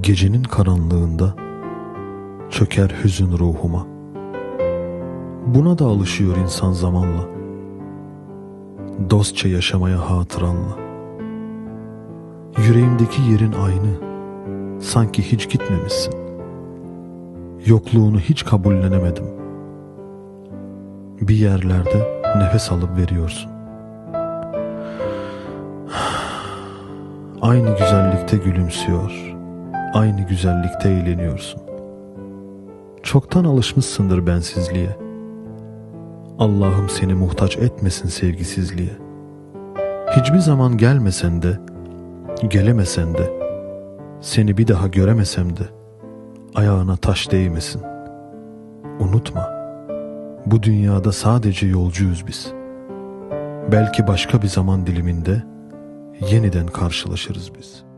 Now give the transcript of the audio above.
Gecenin karanlığında çöker hüzün ruhuma. Buna da alışıyor insan zamanla. Dostça yaşamaya hatıranla. Yüreğimdeki yerin aynı. Sanki hiç gitmemişsin. Yokluğunu hiç kabullenemedim. Bir yerlerde nefes alıp veriyorsun. Aynı güzellikte gülümsüyor. Aynı güzellikte eğleniyorsun. Çoktan alışmışsındır bensizliğe. Allah'ım seni muhtaç etmesin sevgisizliğe. Hiçbir zaman gelmesen de, gelemesen de, seni bir daha göremesem de, ayağına taş değmesin. Unutma, bu dünyada sadece yolcuyuz biz. Belki başka bir zaman diliminde yeniden karşılaşırız biz.''